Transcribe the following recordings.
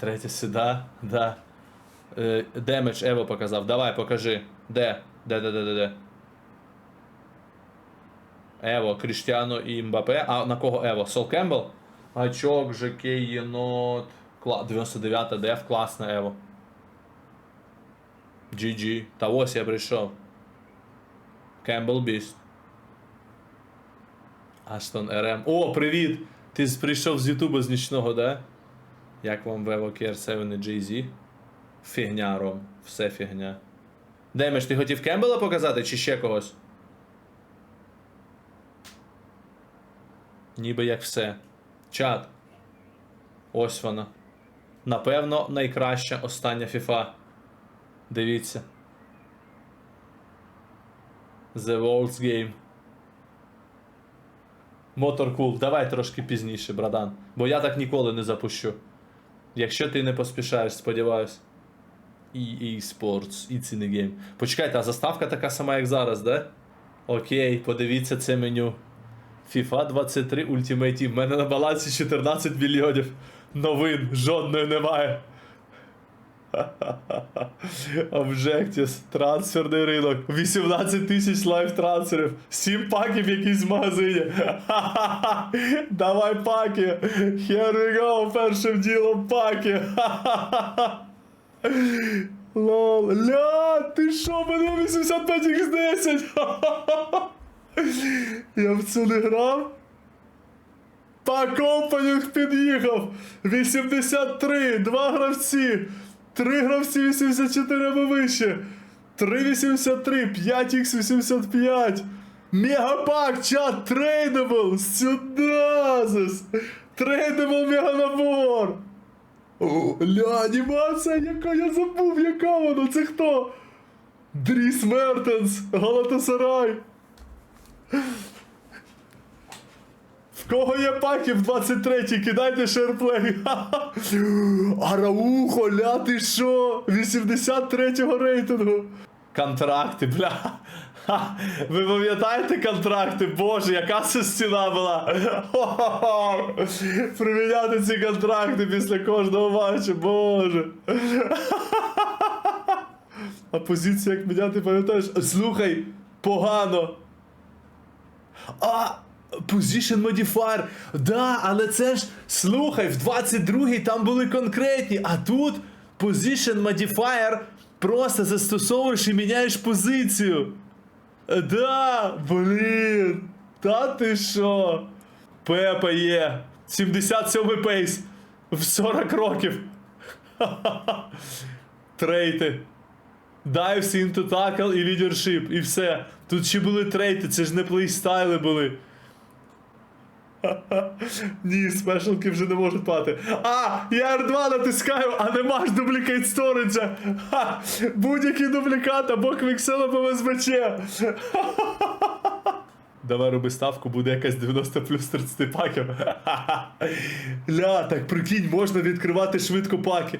Третє сюди, да. Е, Демедж Ево показав. Давай, покажи. Де? Де, де, де, де, де? Ево, Кріштіано і Мбапе. А на кого Ево? Сол Кембл? Гачок, ЖК, Єнот. Кла... 99 деф, класне Ево. GG. Та ось я прийшов. Кембл Біст. Аштон РМ. О, привіт! Ти прийшов з Ютуба з нічного, да? Як вам в Evo KR7 і Jay-Z? Фігня, Ром. Все фігня. Демеш, ти хотів Кембела показати чи ще когось? Ніби як все. Чат. Ось вона. Напевно, найкраща остання FIFA. Дивіться. The World's Game. Motor Cool. Давай трошки пізніше, брадан. Бо я так ніколи не запущу. Якщо ти не поспішаєш, сподіваюсь. EA Sports, it's in the game. Почекайте, а заставка така сама, як зараз, да? Окей, подивіться це меню. FIFA 23 Ultimate Team. У мене на балансі 14 мільйонів. Новин жодної немає. Objectives, трансферний ринок, 18 тисяч лайв трансферів, 7 паків якісь в магазині. Давай паки. Here we go, першим ділом паки. Лол. Ля, ти що, мене 85 x 10 Я в це не грав? Пак опенінг під'їхав! 83, два гравці! Три гравці 84 або вище! 383, 5х85! Мегапак, чат, трейдабл! Сюда! зас! Трейдабл меганабор! Ля, анімація, яка я забув, яка вона, це хто? Дріс Мертенс, Галатасарай! Кого є паки в 23-й, кидайте шерплей. Араухо, ля ти що? 83-го рейтингу. Контракти, бля. Ха, Ви пам'ятаєте контракти? Боже, яка це стіна була. Хо-хо-хо. Приміняти ці контракти після кожного матчу, боже. А позиція, як міняти, пам'ятаєш? Слухай, погано. А, Position Modifier. Да, але це ж. Слухай, в 22-й там були конкретні, а тут Position Modifier просто застосовуєш і міняєш позицію. Да, блін. Та ти що? Пепа є. 77 пейс. В 40 років. Трейти. Dives into tackle і leadership, і все. Тут ще були трейти, це ж не плейстайли були. Ні, спешалки вже не можуть пати. А, я R2 натискаю, а нема ж дублікейт сторіджа. Ха, Будь-який дублікат або квіксел або СБЧ. Давай роби ставку, буде якась 90 плюс 30 паків. Ля, так прикинь, можна відкривати швидко паки.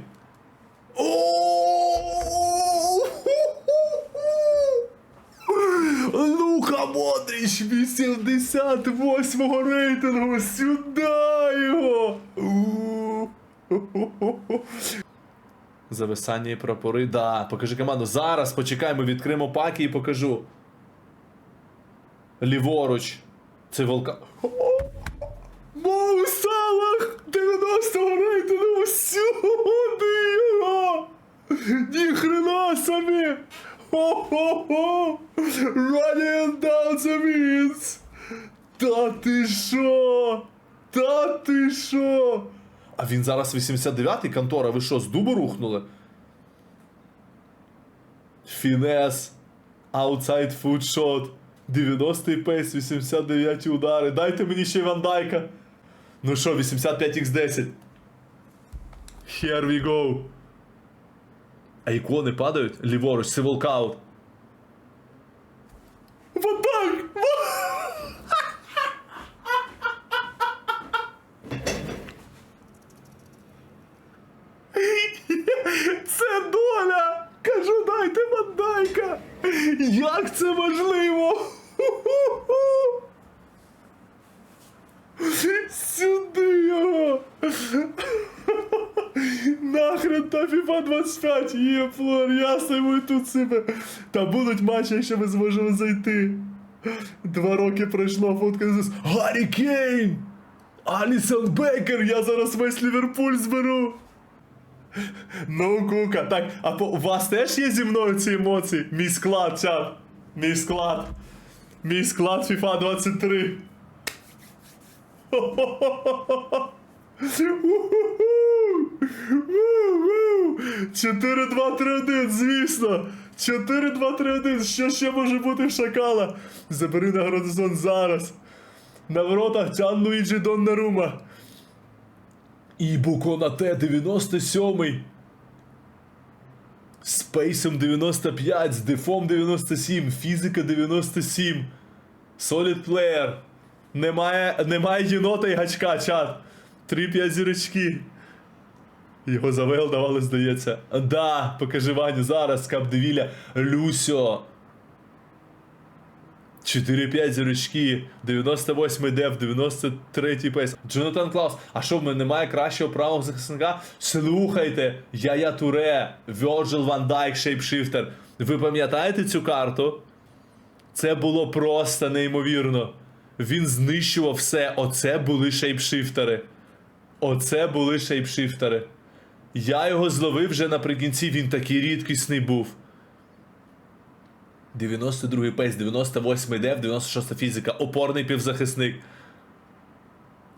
Модріч 88-го рейтингу. Сюда його. Зависання і прапори. Да, покажи команду. Зараз почекай, ми відкриємо паки і покажу. Ліворуч. Це волка. Моу Салах! 90-го рейтингу сюди його! Ніхрена собі! Хо-хо-хо! Running down the means! Та ти що? Та ти що? А він зараз 89-й контора, ви що, з дубу рухнули? Фінес. Outside foot shot. 90-й пейс, 89 удари. Дайте мені ще Вандайка. Ну що, 85x10. Here we go. А ікони падають? Ліворуч, це волкаут. так! Це доля! Кажу, дайте мандайка! Як це можливо? Сюди його! нахрен та FIFA 25, є флор, йому і тут себе. Та будуть матчі, якщо ми зможемо зайти. Два роки пройшло, фотка з Гаррі Кейн! Алісон Бейкер, я зараз весь Ліверпуль зберу. Ну, кука, так, а по, у вас теж є зі мною ці емоції? Мій склад, чат. Мій склад. Мій склад FIFA 23. Уху! 4-2-3-1, звісно. 4-2-3-1. Що ще може бути в шакала? Забери на нагородозон зараз. На воротах Джан Луїджі Доннарума. І Буконате 97 з Пейсом 95, з Дефом 97, Фізика 97, Solid Player. Немає, немає єнота і гачка, чат. 3-5 зірочки. Його завел, давали, здається. Да, покажи Ваню зараз, Капдевіля, Люсьо. 4-5 зірочки, 98 деф, 93 пейс. Джонатан Клаус. А що в мене немає кращого правого захисника? Слухайте, Яя Туре, Virgil Van Dijk, Shapeshifter. Ви пам'ятаєте цю карту? Це було просто неймовірно. Він знищував все. Оце були шейпшифтери. Оце були шейпшифтери. Я його зловив вже наприкінці, він такий рідкісний був. 92 пейс, 98 деф, 96-та фізика, опорний півзахисник.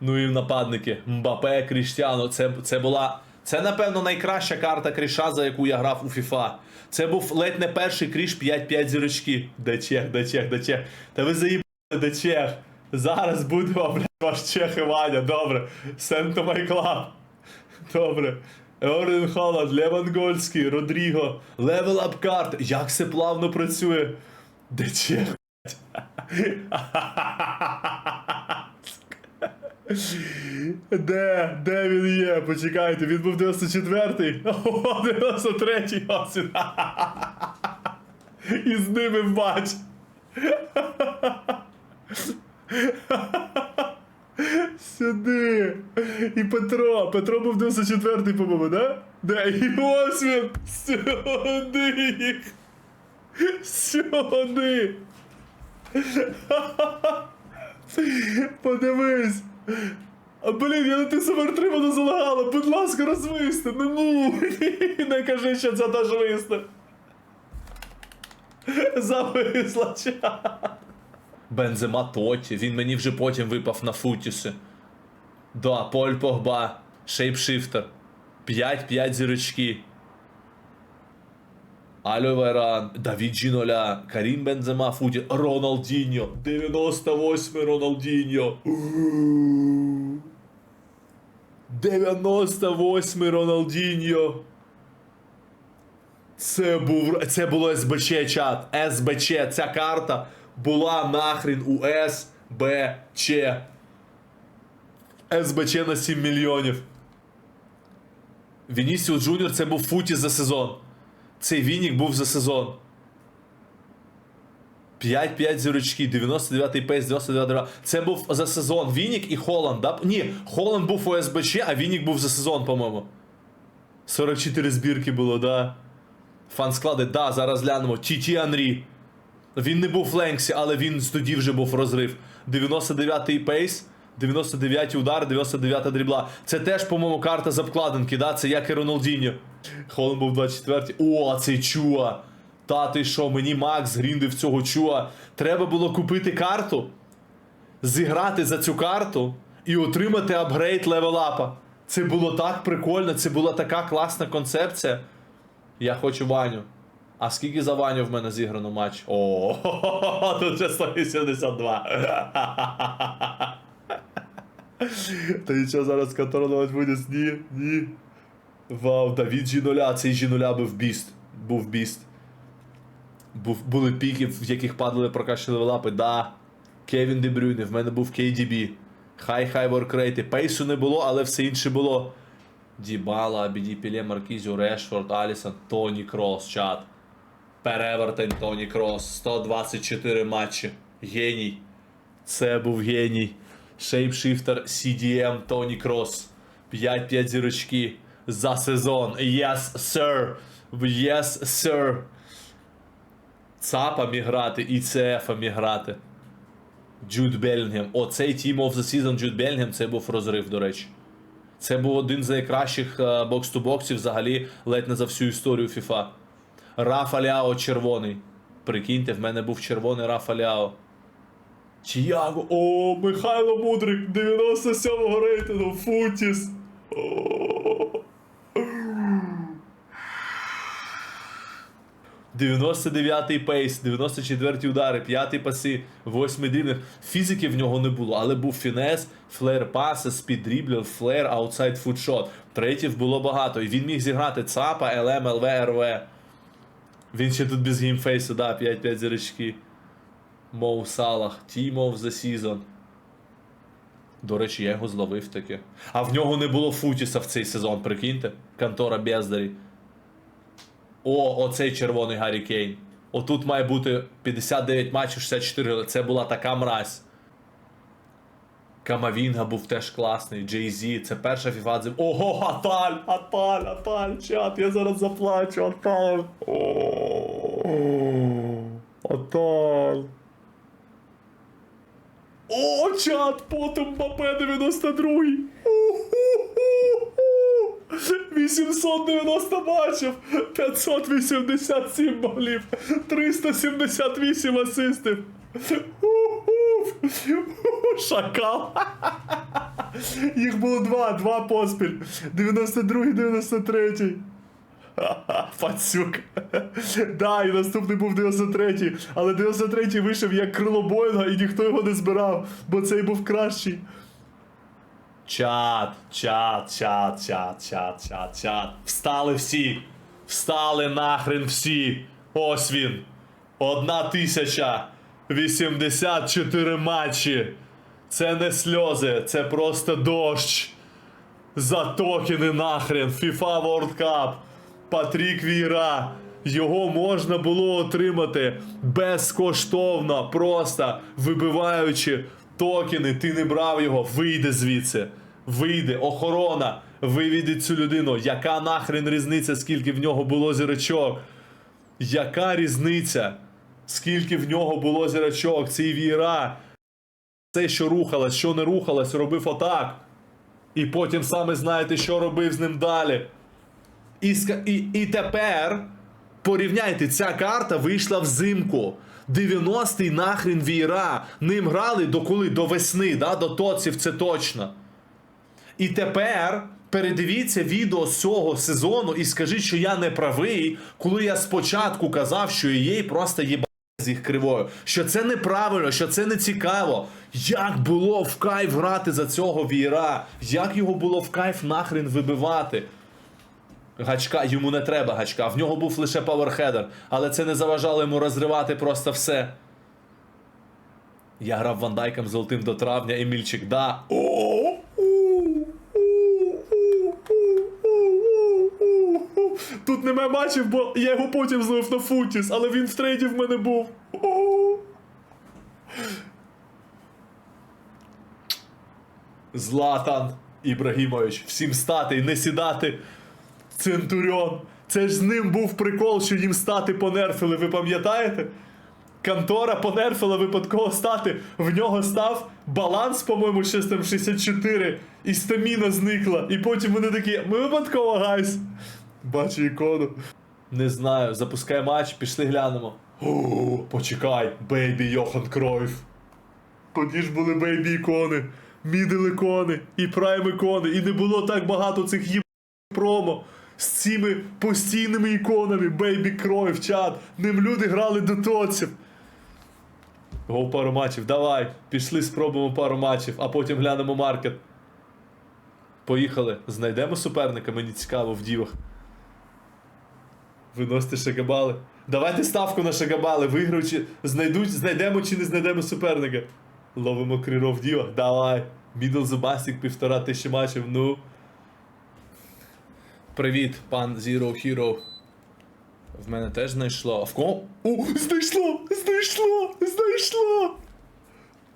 Ну і нападники. Мбапе, Кріштіано. Це, це була. Це, напевно, найкраща карта кріша, за яку я грав у FIFA. Це був ледь не перший кріш 5-5 зірочки. Де чех, де чех, де чех. Та ви заїбали, де чех. Зараз буде вам, блядь, ваш чех і Ваня. Добре. My club. Добре. Еорен Холланд, Левангольський, Родріго, Level Up карт. Як все плавно працює. Де чех? Де? Де він є? Почекайте, він був 94-й, о, 93-й ось він. І з ними матч. Сюди. І Петро. Петро був 94-й, по-моєму, да? Де? І ось він. Сюди їх. Сюди. Подивись. А, блін, я натисав R3, воно залагало. Будь ласка, розвисти. Ну ну. Не кажи, що це теж висне. Зависла чат. Бензема Тоті, він мені вже потім випав на футісі. Да, Поль Погба, Шейпшифтер. 5-5 зірочки. Альо Веран, Давід Джіноля, Карім Бензема, Футі, Роналдіньо, 98 Роналдіньо. 98 Роналдіньо. Це був це було СБЧ чат. СБЧ. Ця карта була нахрін у СБЧ. СБЧ на 7 мільйонів. Вінісіо Джуніор це був футі за сезон. Цей Вінік був за сезон. 5-5 зірочки, 99-й пейс, 99 дра. Це був за сезон Вінік і Холланд, да? Ні, Холланд був у СБЧ, а Вінік був за сезон, по-моєму. 44 збірки було, да. Фан склади, да, зараз глянемо. Тіті Анрі. Він не був в Ленксі, але він тоді вже був розрив. 99-й пейс, 99-й удар, 99-та дрібла. Це теж, по-моєму, карта з обкладинки, да? Це як і Роналдіньо. Холланд був 24-й. О, цей Чуа. Та ти що, мені Макс гріндив цього Чуа. Треба було купити карту, зіграти за цю карту і отримати апгрейд левелапа. Це було так прикольно, це була така класна концепція. Я хочу Ваню. А скільки за Ваню в мене зіграно матч? О, тут вже 182. Та нічого зараз контролювати буде? Ні, ні. Вау, Давід Жіноля, цей Жіноля був біст. Був біст. Був, були піки, в яких падали прокачали лапи. Да. Кевін Дебрюйне, в мене був KDB. Хай-хай воркрейти. Пейсу не було, але все інше було. Дібала, Абіді Піле, Маркізіо, Решфорд, Алісон, Тоні Крос, чат. Перевертень Тоні Крос. 124 матчі. Геній. Це був геній. Шейпшифтер CDM Тоні Крос. 5-5 зірочки. за сезон. Yes, sir. Yes, sir. ЦАПа міг грати і ЦФа міг грати. Джуд Белінгем. Оцей Team of the Season Джуд Белінгем це був розрив, до речі. Це був один з найкращих е, бокс-ту-боксів взагалі ледь не за всю історію FIFA. Рафа Ляо червоний. Прикиньте, в мене був червоний Рафа Ляо. Чіяго. О, Михайло Мудрик, 97-го рейтингу, Футіс. О. 99-й пейс, 94-ті удари, 5-й паси, 8-й дрібних. Фізики в нього не було, але був фінес, флеєр паси, спід дріблер, флеєр, аутсайд футшот. Третів було багато. І він міг зіграти ЦАПа, ЛМ, ЛВ, РВ. Він ще тут без геймфейсу, да, 5-5 зірочки. Моу Салах, Team of the Season. До речі, я його зловив таки. А в нього не було Футіса в цей сезон, прикиньте. Контора Бездарі. О, оцей червоний Гаррі Кейн. Отут має бути 59 матчів, 64. Це була така мразь. Камавінга був теж класний. Джей Зі, це перша FIFA зим. Ого, Аталь! Аталь, Аталь, чат, я зараз заплачу, Аталь. Аталь. О, чат, потім Мбапе 92-й. 890 матчів, 587 голів, 378 асистів. Шакал. Їх було два, два поспіль. 92-й, 93-й. Ха-ха, Пацюк. Да, і наступний був 93-й, але 93-й вийшов як крило Боїнга і ніхто його не збирав, бо цей був кращий. Чат, чат, чат, чат, чат, чат, чат. Встали всі. Встали нахрен всі. Ось він. Одна тисяча. 84 матчі. Це не сльози, це просто дощ. За токени нахрен. FIFA World Cup. Патрік Віра. Його можна було отримати безкоштовно, просто вибиваючи токени. Ти не брав його, вийде звідси. Вийде, охорона, виведіть цю людину. Яка нахрен різниця, скільки в нього було зірочок? Яка різниця? Скільки в нього було зірочок? Цей віра. Все, що рухалось, що не рухалось, робив отак. І потім саме знаєте, що робив з ним далі. І, і, і тепер порівняйте, ця карта вийшла взимку. 90-й нахрен віра. Ним грали до коли? До весни, да? до тоців, це точно. І тепер передивіться відео з цього сезону і скажіть, що я не правий, коли я спочатку казав, що їй просто є з їх кривою. Що це неправильно, що це не цікаво. Як було в кайф грати за цього віра? Як його було в кайф нахрен вибивати? Гачка, йому не треба гачка. В нього був лише паверхедер, але це не заважало йому розривати просто все. Я грав Вандайком золотим до травня, Емільчик, да. О, у, у, у, у, у, у, у. Тут немає матчів, бо я його потім зловив на Футіс, але він в трейді в мене був. Златан Ібрагімович, всім стати і не сідати. Центуріон. Це ж з ним був прикол, що їм стати понерфили, ви пам'ятаєте? Контора понерфила випадково стати. В нього став баланс, по-моєму, щось там 64, і стаміна зникла. І потім вони такі, ми випадково гайс. Бачу ікону. Не знаю, запускай матч, пішли глянемо. О, почекай, бейбі Йохан Кройф. Тоді ж були бейбі ікони, мідл ікони і прайм ікони, і не було так багато цих їб промо з цими постійними іконами Бейбі Крой чат. Ним люди грали до тоців. Го пару матчів, давай, пішли, спробуємо пару матчів, а потім глянемо маркет. Поїхали, знайдемо суперника, мені цікаво в дівах. Виносите шагабали. Давайте ставку на шагабали. Виграючи, знайдуть, знайдемо чи не знайдемо суперника. Ловимо крило в дівах, давай. Мідл Зубастік, півтора тисячі матчів, ну. Привіт, пан Zero Hero. В мене теж знайшло. А в кого? О, знайшло! Знайшло! Знайшло!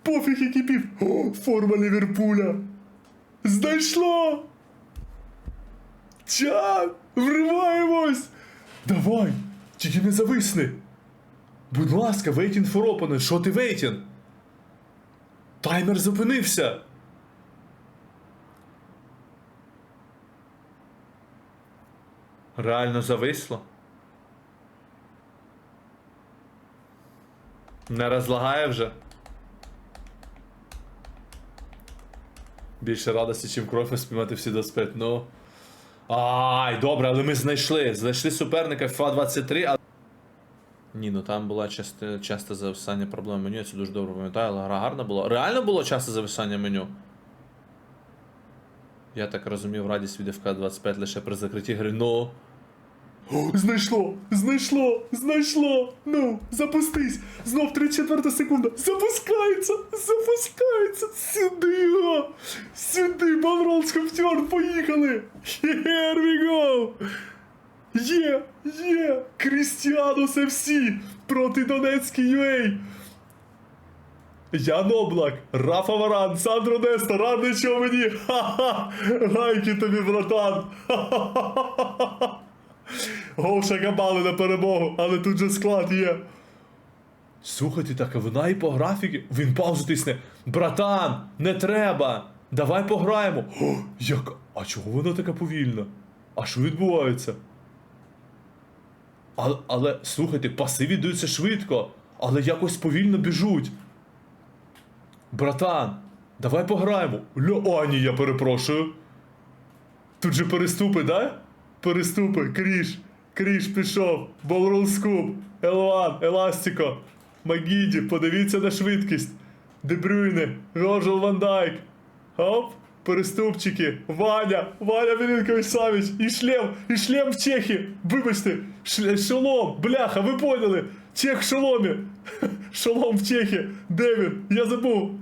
Пофіг який пів. О, форма Ліверпуля. Знайшло! Чан! Вриваємось! Давай! Тільки не зависни! Будь ласка, for opponent, що ти waiting? Таймер зупинився! Реально зависло? Не розлагає вже? Більше радості, чим кров спіймати всі до спит. Ну. Ай, добре, але ми знайшли. Знайшли суперника FIFA 23, а. Ні, ну там була часто, часто зависання проблем меню, я це дуже добре пам'ятаю, але гра гарна була. Реально було часто зависання меню? Я так розумів, радість від FK 25 лише при закритті гри. Ну. Знайшло! Знайшло! Знайшло! Ну, запустись! Знов 34 секунда! Запускається! Запускається! Сюди! його! Сюди! Банрол Скаптер! Поїхали! Here we go! Є! Є! Крістіанус FC проти Донецький UA! Ян Облак, Рафа Варан, Сандро Неста, радий чого мені! Ха-ха! Гайки тобі, братан! Ха-ха-ха! Говша кабали на перемогу, але тут же склад є. Слухайте, так, а вона і по графіки. Він паузу тисне. Братан, не треба. Давай пограємо. О, як? А чого вона така повільна? А що відбувається? Але, але слухайте, паси віддаються швидко, але якось повільно біжуть. Братан, давай пограємо. Ля, а, я перепрошую. Тут же переступи, да? Переступи, кріш, кріш пішов, Болрул Скуб, Елуан, Еластіко, Магіді, подивіться на швидкість. Дебрюйне, Рожел Ван Дайк. Оп, переступчики, Ваня, Ваня Велинкович Савич, і шлем, і шлем в Чехі. Вибачте, шле, шолом, бляха, ви поняли? Чех в шоломі. Шолом в Чехі. Де він? Я забув.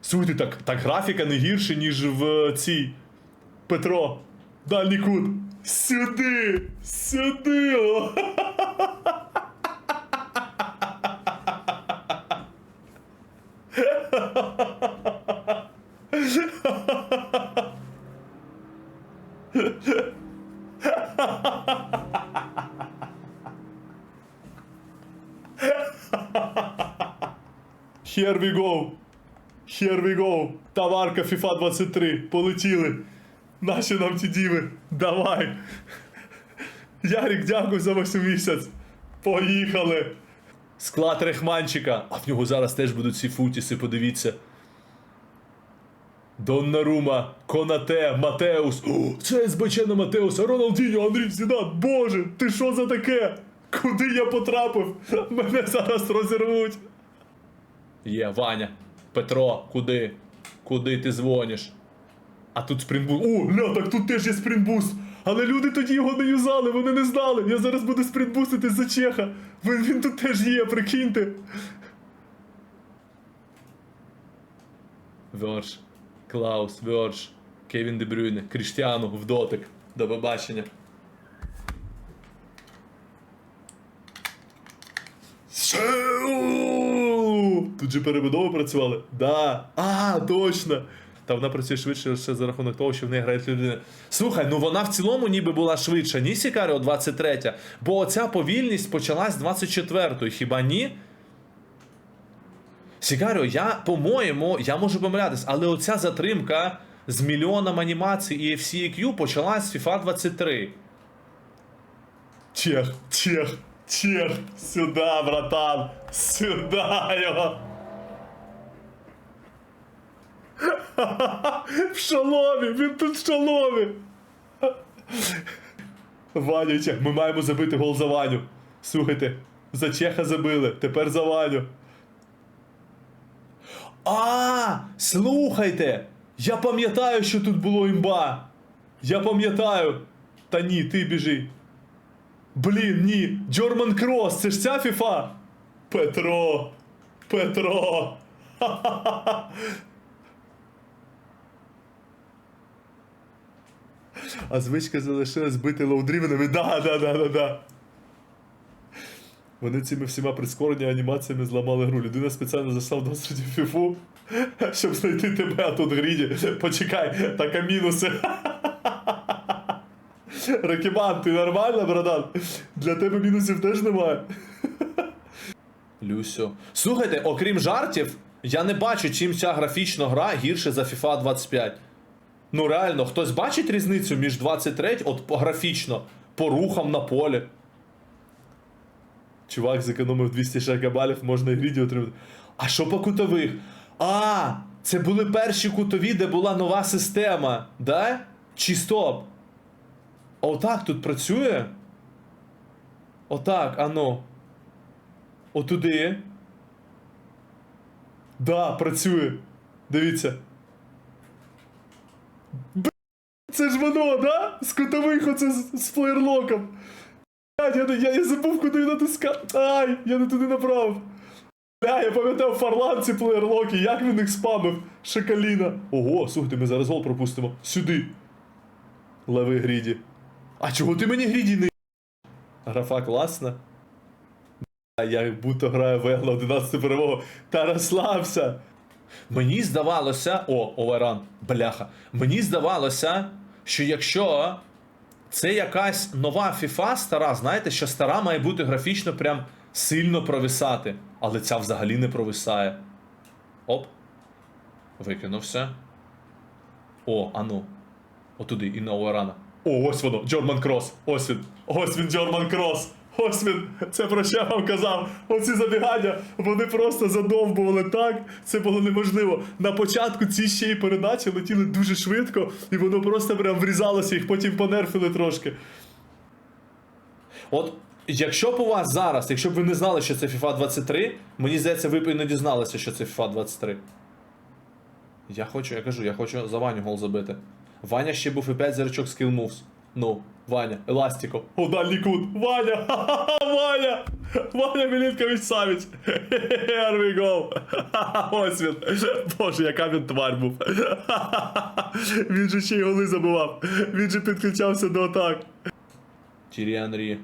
Слухайте, так, так графіка не гірше, ніж в е, цій. Петро, дальній кут. Сюди! Сюди! о! Here we go! Here we go! Товарка FIFA 23. Полетіли. Наші нам ті діви. Давай. Ярик, дякую за ваш місяць. Поїхали. Склад рехманчика. А в нього зараз теж будуть ці футіси, подивіться. Доннарума, Конате, Матеус. О, це СБЧ на Матеуса, Роналдіньо, Андрій Зідан. Боже, ти що за таке? Куди я потрапив? Мене зараз розірвуть. Є, Ваня. Петро, куди? Куди ти дзвониш? А тут спринтбуст. О, ля, так тут теж є спринтбуст. Але люди тоді його не юзали, вони не знали. Я зараз буду спринтбустити за Чеха. Він, він тут теж є, прикиньте. Верш, Клаус, Верш, Кевін Дебрюйне, Кріштіану в дотик. До побачення. Тут же перебудови працювали? Да. А, точно. Та вона працює швидше ще за рахунок того, що в неї грають людина. Слухай, ну вона в цілому ніби була швидша, ні Сікаріо 23, бо оця повільність почалась 24-ї, хіба ні? Сікаріо, я, по-моєму, я можу помилятись, але оця затримка з мільйоном анімацій і FCEQ почалась з FIFA 23. Чех, чех, чех, сюда, братан, сюда його. В шоломі, він тут в шоломі. Ваню, Чех, ми маємо забити гол за Ваню. Слухайте, за Чеха забили, тепер за Ваню. А, слухайте! Я пам'ятаю, що тут було імба. Я пам'ятаю. Та ні, ти біжи. Блін, ні. Джорман Крос, це ж ця фіфа? Петро. Петро. Ха-ха-ха. А звичка залишилась бити лоудрівенами. Да, да, да, да, да. Вони цими всіма прискореннями анімаціями зламали гру. Людина спеціально зайшла в досвіді фіфу, щоб знайти тебе, а тут гріді. Почекай, так а мінуси. Рокіман, ти нормально, братан? Для тебе мінусів теж немає. Люсю. Слухайте, окрім жартів, я не бачу, чим ця графічна гра гірше за FIFA 25. Ну реально, хтось бачить різницю між 23, от графічно, по рухам на полі. Чувак зекономив 200 шагабалів, можна і відео отримати. А що по кутових? А, це були перші кутові, де була нова система, да? Чи стоп? А отак тут працює? Отак, ано. Отуди. Да, працює. Дивіться. Це ж воно, да? З кутових оце з, з флеєрлоком. Я, я, я забув, куди натискати. Ай, я не туди направив. Бля, я пам'ятав фарланці плеєрлоки, як він їх спамив. Шакаліна. Ого, слухайте, ми зараз гол пропустимо. Сюди. Леви гріді. А чого ти мені гріді не. Графа класна. Бля, Я будто граю в Егла 11 перемогу. Та розслабся. Мені здавалося. О, оверан, бляха. Мені здавалося, що якщо це якась нова FIFA стара, знаєте, що стара має бути графічно прям сильно провисати. Але ця взагалі не провисає. Оп. Викинувся. О, ану. Отуди, і на Оверана. О, ось воно, Джорман Крос. Ось він. Ось він, Джорман Крос. Ось він. Це про що я вам казав. Оці забігання, вони просто задовбували так. Це було неможливо. На початку ці ще й передачі летіли дуже швидко, і воно просто прям врізалося, їх потім понерфили трошки. От, якщо б у вас зараз, якщо б ви не знали, що це FIFA 23, мені здається, ви б і не дізналися, що це FIFA 23. Я хочу, я кажу, я хочу за Ваню гол забити. Ваня ще був і 5 зірочок Skill Moves. Ну, Ваня, Еластіко. О, дальній кут. Ваня! Ха-ха-ха, Ваня! Ваня Мілінкович Савіч. Here we go. Ось він. Боже, яка він тварь був. Він же ще й голи забивав. Він же підключався до атак. Тірі Анрі.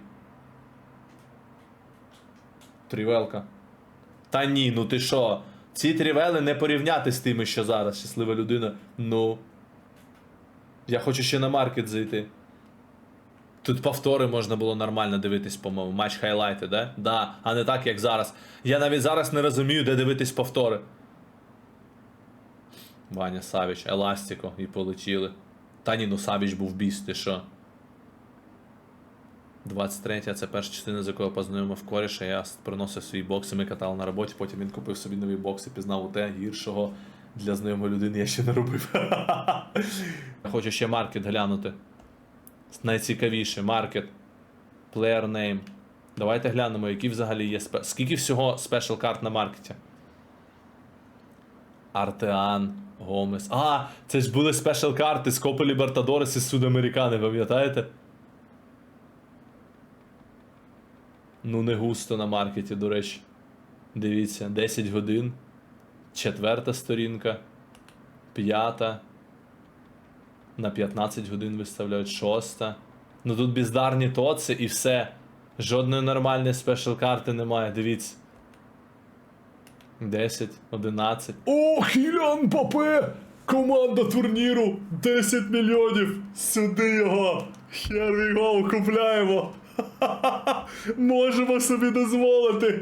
Трівелка. Та ні, ну ти що? Ці трівели не порівняти з тими, що зараз. Щаслива людина. Ну. Я хочу ще на маркет зайти. Тут повтори можна було нормально дивитись, по-моєму. Матч хайлайти, да? Да, а не так, як зараз. Я навіть зараз не розумію, де дивитись повтори. Ваня Савіч, Еластіко, і полетіли. Та ні, ну Савіч був біс, ти що? 23 це перша частина, з якою познайомив коріша. Я приносив свої бокси, ми катали на роботі, потім він купив собі нові бокси, пізнав у те гіршого для знайомої людини я ще не робив. Хочу ще маркет глянути. Найцікавіше, маркет. Player name. Давайте глянемо, які взагалі є спе... Скільки всього спешл карт на маркеті? Артеан, Гомес. А, це ж були спешл карти з Копи Лібертадорес і Судамерикани, пам'ятаєте? Ну, не густо на маркеті, до речі. Дивіться, 10 годин. Четверта сторінка. П'ята. На 15 годин виставляють шоста. Ну тут бездарні тоци і все. Жодної нормальної спешл карти немає, дивіться. 10, 11. О, Хілян Папе! Команда турніру! 10 мільйонів! Сюди його! We go, купляємо! Можемо собі дозволити!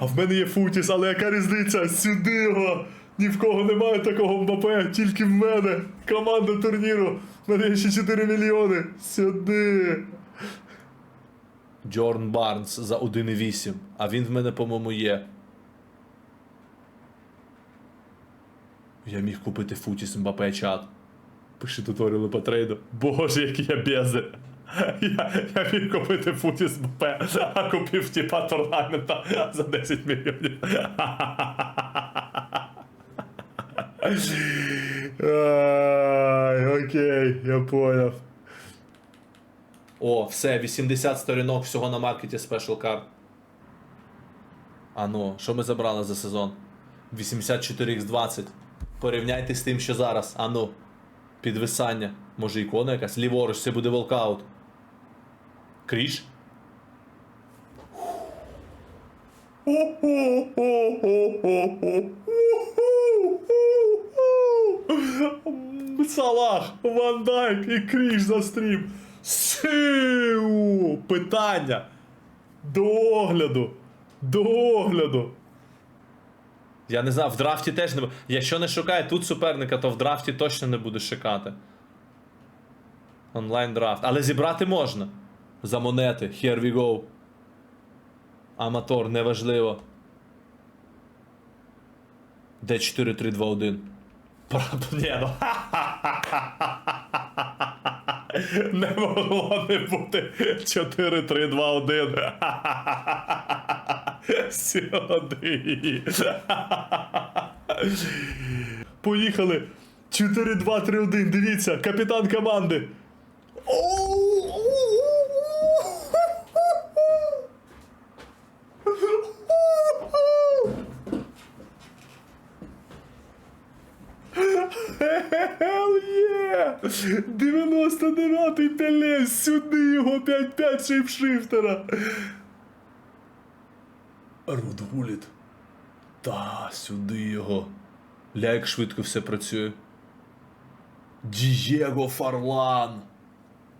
А в мене є Футіс, але яка різниця? Сюди його! Ні в кого немає такого Мбапе, тільки в мене. Команда турніру. В мене є ще 4 мільйони. Сюди. Джорн Барнс за 1,8. А він в мене, по-моєму, є. Я міг купити Футіс Мбапе чат. Пиши туторіали по трейду. Боже, який я безе. Я, я міг купити Футіс Мбапе, а купив типа турнамента за 10 мільйонів. Ай, окей, я поняв. О, все, 80 сторінок всього на маркеті Special Card. А ну, що ми забрали за сезон? 84x20. Порівняйте з тим, що зараз. А ну. Підвисання. Може ікона якась? Ліворуч, це буде волкаут. Кріш? Салах, Ван Дайк і Кріш за стрім. Сиу! Питання. До огляду. До огляду. Я не знаю, в драфті теж не буде. Якщо не шукає тут суперника, то в драфті точно не буде шукати. Онлайн драфт. Але зібрати можна. За монети. Here we go. Аматор, неважливо. Д4321 ні, ну. Не могло не бути 4, 3, 2, 1. Сюди. Поїхали. 4, 2, 3, 1. Дивіться, капітан команди. Hell 99-й телес, сюди його 5-5 шейпшифтера. Рудгуліт. Та, сюди його. Ля, як швидко все працює. Дієго Фарлан.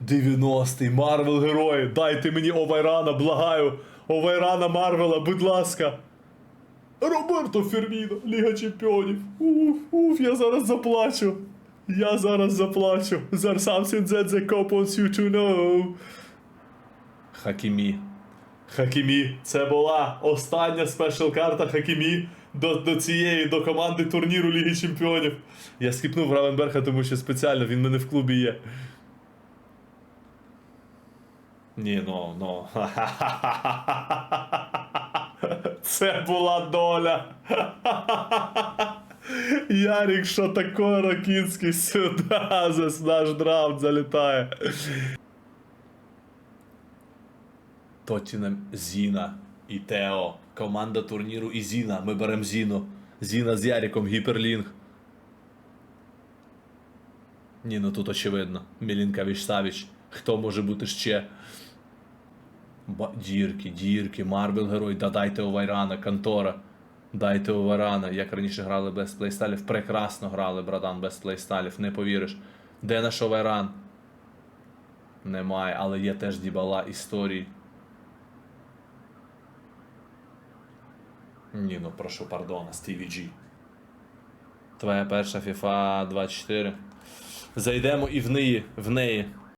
90-й Марвел герої. Дайте мені Овайрана, благаю. Овайрана Марвела, будь ласка. Роберто Ферміно, Ліга Чемпіонів. Уф, уф, я зараз заплачу. Я зараз заплачу. There something that the cop wants you to know. Хакімі. Хакімі. Це була остання спешл карта Хакімі до, до цієї, до команди турніру Ліги Чемпіонів. Я скіпнув Равенберга, тому що спеціально він мене в клубі є. Ні, ну, ну. Це була доля. Ярик, що таке Ракінський сюди за наш драфт залітає. Тоттінем Зіна і Тео. Команда турніру і Зіна. Ми беремо Зіну. Зіна з Яриком, Гіперлінг. Ні, ну тут очевидно. Мілінкавіч Савіч. Хто може бути ще? Ба- Дірки, дірки, Марвел герой, да дайте Овайрана, Кантора. Дайте Овайрана. Як раніше грали без плейстайлів, прекрасно грали, братан, без плейстайлів, не повіриш. Де наш Овайран? Немає, але є теж дібала історії. Ні, ну прошу пардона, Стіві Джі. Твоя перша FIFA 24. Зайдемо і в неї, в неї.